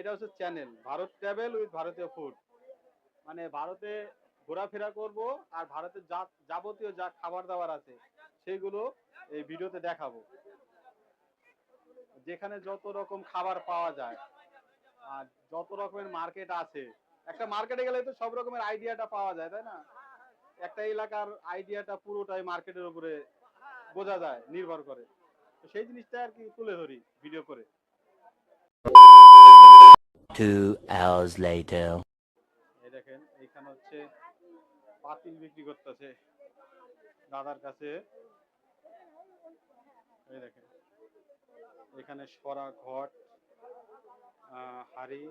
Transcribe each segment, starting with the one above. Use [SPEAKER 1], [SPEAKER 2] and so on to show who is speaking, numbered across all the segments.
[SPEAKER 1] এটা হচ্ছে channel Bharat travel with Bharatiya food মানে ভারতে ঘোরাফেরা করব আর ভারতের যা, যাবতীয় যা খাবার দাবার আছে, সেগুলো এই ভিডিওতে দেখাবো। যেখানে যত রকম খাবার পাওয়া যায়, আর যত রকমের মার্কেট আছে, একটা মার্কেটে গেলে তো সব রকমের আইডিয়াটা পাওয়া যায়, তাই না? একটা এলাকার আইডিয়াটা পুরোটাই মার্কেটের উপরে বোঝা যায়, নির্ভর করে। সেই জিনিসটা আর কি তুলে ধরি ভিডিও করে।
[SPEAKER 2] Two hours later.
[SPEAKER 1] এই দেখেন, এইখানে হচ্ছে বিক্রি করতেছে দাদার কাছে। এখানে সরা ঘট হাড়ি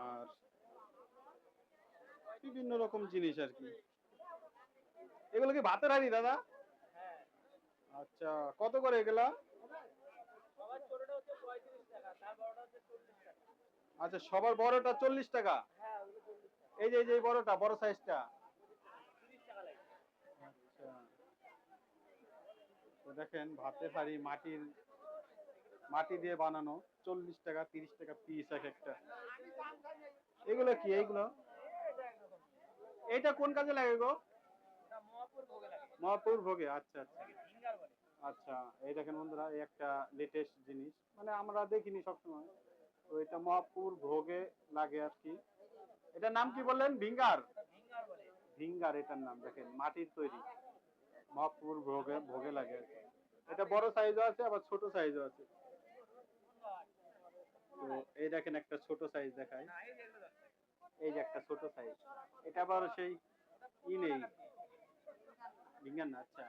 [SPEAKER 1] আর বিভিন্ন রকম জিনিস আর কি। এগুলো কি ভাতের হাড়ি, দাদা? আচ্ছা কত করে এগুলা? আচ্ছা সবার বড়টা চল্লিশ টাকা। এই যে এই বড়টা বড় সাইজটা। আচ্ছা। তো দেখেন ভাতের হাড়ি মাটির মাটি দিয়ে বানানো চল্লিশ টাকা তিরিশ টাকা পিস এক একটা। এগুলো কি এইগুলো? এটা কোন কাজে লাগে গো? মহাপুর ভোগে আচ্ছা আচ্ছা। আচ্ছা এই দেখেন বন্ধুরা, এই একটা লেটেস্ট জিনিস। মানে আমরা দেখিনি সবসময়। তো এটা মহাপুর ভোগে লাগে আর কি। এটার নাম কি বললেন? ভিঙ্গার? ভিঙ্গার এটার নাম, দেখেন, মাটির তৈরি। মহাপুর ভোগে ভোগে লাগে আর কি। এটা বড় সাইজও আছে, আবার ছোট সাইজও আছে। তো এই দেখেন একটা ছোট সাইজ দেখায় এই যে একটা ছোট সাইজ এটা আবার সেই ই নেই। ভিঙ্গার না আচ্ছা।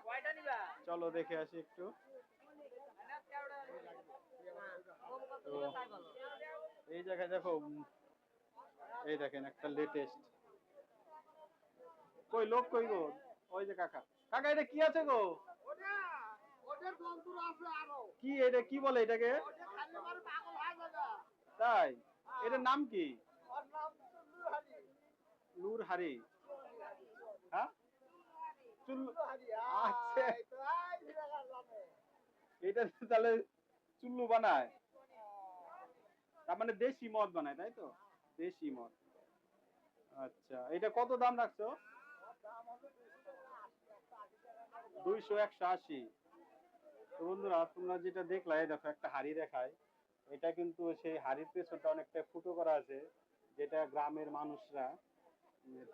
[SPEAKER 1] চলো দেখে আসি একটু। তো এই জায়গায় দেখো এই দেখেন একটা লেটেস্ট কই লোক কই গো? ওই যে কাকা। কাকা এটা কি আছে গো? কি এটা কি বলে এটাকে? তাই? এটার নাম কি? নূর হারি হ্যাঁ? আচ্ছা এটা তাহলে চুল্লু বানায়। তার মানে দেশি মদ বানায় তাই তো? দেশি মদ। আচ্ছা এটা কত দাম রাখছো? দুইশো একশো আশি। তো বন্ধুরা তোমরা যেটা দেখলা দেখো একটা হাড়ি দেখায়। এটা কিন্তু সেই হাড়ির পেছনটা অনেকটা ফুটো করা আছে যেটা গ্রামের মানুষরা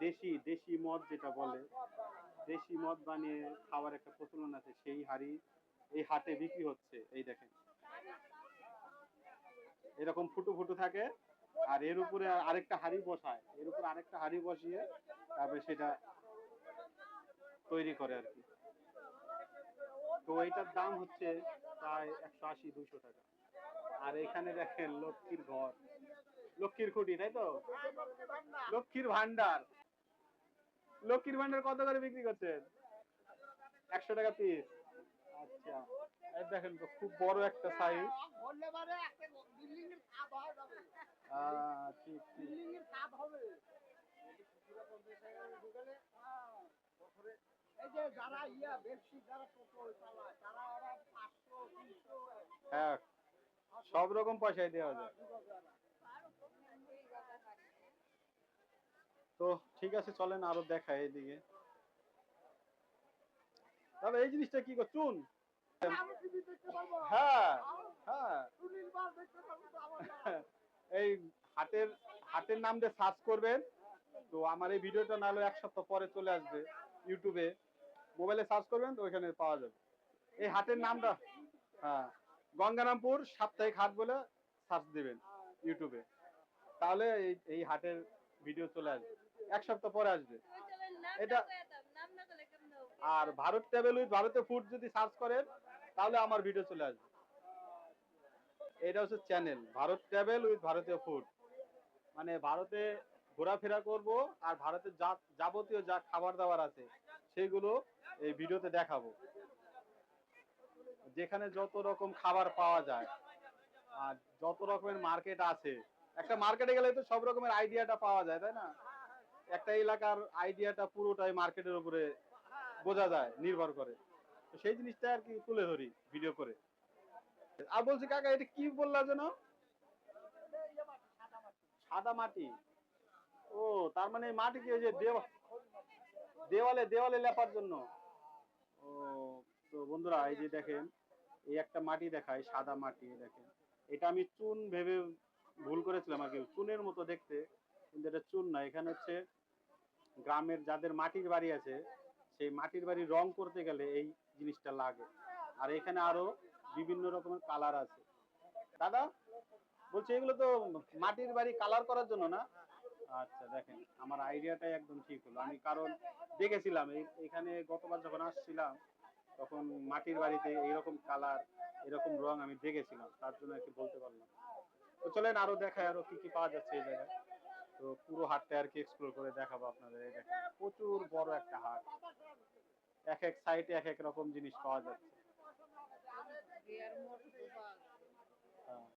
[SPEAKER 1] দেশি দেশি মদ যেটা বলে। দেশি মদ বানিয়ে খাওয়ার একটা প্রচলন আছে, সেই হাড়ি এই হাটে বিক্রি হচ্ছে, এই দেখেন। এরকম ফুটো ফুটো থাকে, আর এর উপরে আরেকটা হাড়ি বসায়, এর উপরে আরেকটা হাড়ি বসিয়ে তারপরে সেটা তৈরি করে আর কি। তো এইটার দাম হচ্ছে প্রায় একশো আশি দুশো টাকা। আর এখানে দেখেন লক্ষ্মীর ঘর, লক্ষ্মীর খুঁটি, তাই তো? লক্ষ্মীর ভান্ডার। লক্ষ্মীর ভান্ডার কত করে বিক্রি করছেন? একশো টাকা পিস আচ্ছা। দেখেন তো, খুব বড় একটা সাইজ হ্যাঁ সব রকম পয়সায় দেওয়া যায়। তো ঠিক আছে, চলেন আরও দেখায় এইদিকে তবে এই জিনিসটা কি গো, চুন? হ্যাঁ হ্যাঁ। এই হাটের হাটের নাম দিয়ে সার্চ করবেন। তো আমার এই ভিডিওটা এক সপ্তাহ পরে চলে আসবে ইউটিউবে। মোবাইলে সার্চ করবেন, তো ওইখানে পাওয়া যাবে। এই হাটের নামটা হ্যাঁ গঙ্গারামপুর সাপ্তাহিক হাট বলে সার্চ দিবেন ইউটিউবে। তাহলে এই এই হাটের ভিডিও চলে আসবে। এক সপ্তাহ পরে আসবে। এটা আর Bharat travel with Bharatiya food যদি সার্চ করেন তাহলে আমার ভিডিও চলে আসবে। এটা হচ্ছে channel Bharat travel with Bharatiya food মানে ভারতে ঘোরাফেরা করব আর ভারতের যা যাবতীয় যা খাবার দাবার আছে সেগুলো এই ভিডিওতে দেখাবো। যেখানে যত রকম খাবার পাওয়া যায় আর যত রকমের মার্কেট আছে একটা মার্কেটে গেলে তো সব রকমের আইডিয়াটা পাওয়া যায়, তাই না? একটা এলাকার আইডিয়াটা পুরোটাই মার্কেটের উপরে বোঝা যায়, নির্ভর করে। সেই জিনিসটা আর কি তুলে ধরি ভিডিও করে। আর বলছি, কাকা, এটা কি বললা যেন? সাদা মাটি। ও, তার মানে মাটি কি যে দেওয়া- দেওয়ালে দেওয়ালে লেপার জন্য? ও, তো বন্ধুরা, এই যে দেখেন, এই একটা মাটি দেখায়, সাদা মাটি, দেখেন। এটা আমি চুন ভেবে ভুল করেছিলাম আর কি, চুনের মতো দেখতে, কিন্তু এটা চুন না। এখানে হচ্ছে গ্রামের যাদের মাটির বাড়ি আছে, সেই মাটির বাড়ি রং করতে গেলে এই জিনিসটা লাগে। আর এখানে আরও বিভিন্ন রকমের কালার আছে। দাদা, বলছি এগুলো তো মাটির বাড়ি কালার করার জন্য না? আচ্ছা দেখেন, আমার আইডিয়াটাই একদম ঠিক হলো। আমি কারণ দেখেছিলাম এখানে গতবার যখন আসছিলাম, তখন মাটির বাড়িতে এইরকম কালার এরকম রং আমি দেখেছিলাম। তার জন্য আর কি বলতে পারলাম তো চলেন আরও দেখায় আরও কি কি পাওয়া যাচ্ছে এই জায়গায়। তো পুরো হাটটা আর কি এক্সপ্লোর করে দেখাবো আপনাদের এই দেখেন প্রচুর বড় একটা হাট। এক এক সাইডে এক এক রকম জিনিস পাওয়া যাচ্ছে।